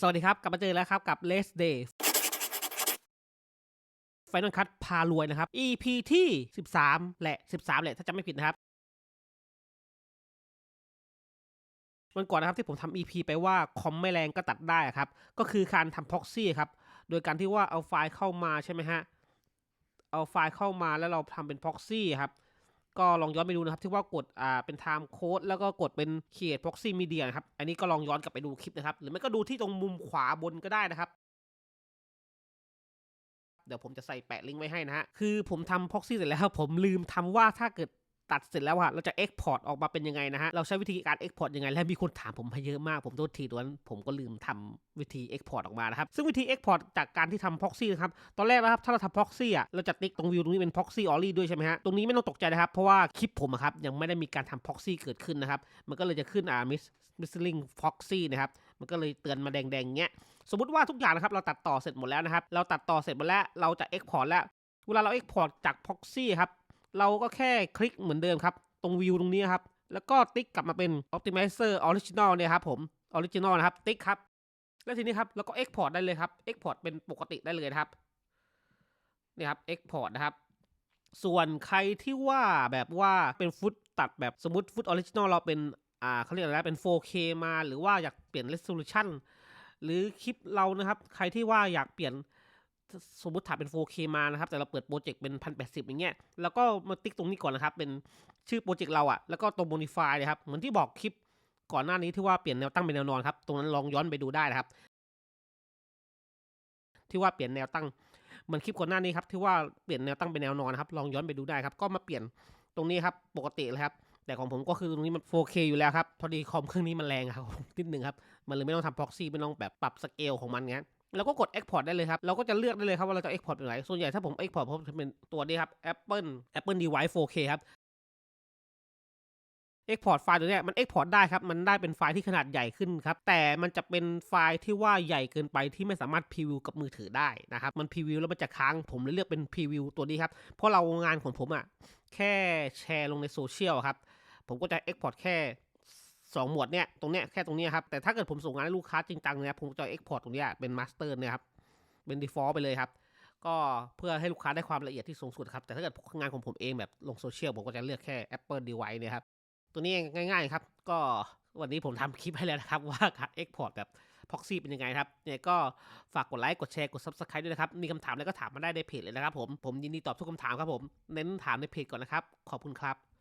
สวัสดีครับ กลับมาเจอแล้วครับกับ Let's Day Final Cut พารวยนะครับ EP ที่ 13 แหละ 13 แหละ ถ้าจำไม่ผิดนะครับ วันก่อนนะครับที่ผมทำ EP ไปว่าคอมไม่แรงก็ตัดได้ครับ ก็คือการทำ proxy ครับ โดยการที่ว่าเอาไฟล์เข้ามาใช่ไหมฮะ เอาไฟล์เข้ามาแล้วเราทำเป็น proxy ครับ ก็ลองย้อนไปดูนะครับที่ว่ากดอ่าเป็น time code แล้วก็กดเป็น create proxy media นะครับ อันนี้ก็ลองย้อนกลับไปดูคลิปนะครับ หรือไม่ก็ดูที่ตรงมุมขวาบนก็ได้นะครับเดี๋ยวผมจะใส่แปะลิงก์ไว้ให้นะฮะ คือผมทำ proxy เสร็จแล้วผมลืมทำว่าถ้าเกิด ตัดเสร็จแล้วอะเราจะ export ออกมาเป็นยังไงนะฮะ เราใช้วิธีการ export ยังไง และมีคนถามผมมาเยอะมาก ผมโทษทีด้วยผมก็ลืมทำวิธี export ออกมานะครับ ซึ่งวิธี export จากการที่ทำ proxy นะครับ ตอนแรกนะครับ ถ้าเราทำ proxy อะเราจะติ๊กตรงวิวตรงนี้เป็น proxy only ด้วยใช่ไหมฮะ ตรงนี้ไม่ต้องตกใจนะครับ เพราะว่าคลิปผมอะครับยังไม่ได้มีการทำ proxy เกิดขึ้นนะครับ มันก็เลยจะขึ้นอ่า miss missing proxy นะครับ มันก็เลยเตือนมาแดงๆเงี้ย สมมติว่าทุกอย่างนะครับเราตัดต่อเสร็จหมดแล้วนะครับ เราตัดต่อเสร็จหมดแล้ว เราจะ export แล้ว เวลาเรา export จาก proxy ครับ เราก็แค่คลิกเหมือนเดิมครับ ตรงวิวตรงนี้ครับ แล้วก็ติ๊กกลับมาเป็น optimizer original เนี่ยครับผม original นะครับ ติ๊กครับ แล้วทีนี้ครับ แล้วก็ export ได้เลยครับ export เป็นปกติได้เลยครับนี่ครับ export นะครับ ส่วนใครที่ว่าแบบว่าเป็นฟุตตัดแบบสมมติฟุตออริจินอลเราเป็นอ่าเขาเรียกอะไรเป็น 4K มา หรือว่าอยากเปลี่ยน resolution หรือคลิปเรานะครับ ใครที่ว่าอยากเปลี่ยน สมมติถ่ายเป็น 4K มานะครับ แต่เราเปิดโปรเจกต์เป็น 1080 อย่างเงี้ย แล้วก็มาติ๊กตรงนี้ก่อนนะครับ เป็นชื่อโปรเจกต์เราอะแล้วก็ตรง modify นะครับ เหมือนที่บอกคลิปก่อนหน้านี้ที่ว่าเปลี่ยนแนวตั้งเป็นแนวนอนครับ ตรงนั้นลองย้อนไปดูได้นะครับ ที่ว่าเปลี่ยนแนวตั้ง เหมือนคลิปก่อนหน้านี้ครับ ที่ว่าเปลี่ยนแนวตั้งเป็นแนวนอนนะครับ ลองย้อนไปดูได้ครับ ก็มาเปลี่ยนตรงนี้ครับ ปกติเลยครับ แต่ของผมก็คือตรงนี้มัน 4K อยู่แล้วครับ พอดีคอมเครื่องนี้มันแรงครับนิดนึงครับ มันเลยไม่ต้องทำ proxy ไม่ต้องแบบปรับสเกลของมันงั้น แล้วก็กด export ได้เลยครับ เราก็จะเลือกได้เลยครับว่าเราจะ export เป็นไหน ส่วนใหญ่ถ้าผม export ผมจะเป็นตัวนี้ครับ Apple Apple Device 4K ครับ export ไฟล์ตัวนี้มัน export ได้ครับ มันได้เป็นไฟล์ที่ขนาดใหญ่ขึ้นครับ แต่มันจะเป็นไฟล์ที่ว่าใหญ่เกินไปที่ไม่สามารถพรีวิวกับมือถือได้นะครับ มันพรีวิวแล้วมันจะค้าง ผมเลยเลือกเป็นพรีวิวตัวนี้ครับ เพราะเรางานของผมอะแค่แชร์ลงในโซเชียลครับ ผมก็จะ export แค่ 2หมวดเนี่ยตรงเนี้ยแค่ตรงนี้ครับ แต่ถ้าเกิดผมส่งงานให้ลูกค้าจริงจังเนี่ยผมจะ export ตตรงเนี้ยเป็น master เนี่ยครับ เป็น default ไปเลยครับ ก็เพื่อให้ลูกค้าได้ความละเอียดที่สูงสุดครับ แต่ถ้าเกิดงานของผมเองแบบลงโซเชียลผมก็จะเลือกแค่ Apple device เนี่ยครับ ตัวนี้ง่าย ๆครับ ก็วันนี้ผมทำคลิปให้แล้วนะครับว่าการ export แบบ proxy เป็นยังไงครับเนี่ยก็ฝากกดไลค์ กดแชร์ กด subscribe ด้วยนะครับ มีคำถามอะไรก็ถามมาได้ในเพจเลยนะครับผม ผมยินดีตอบทุกคำถามครับผม เน้นถามในเพจก่อนนะครับ ขอบคุณครับ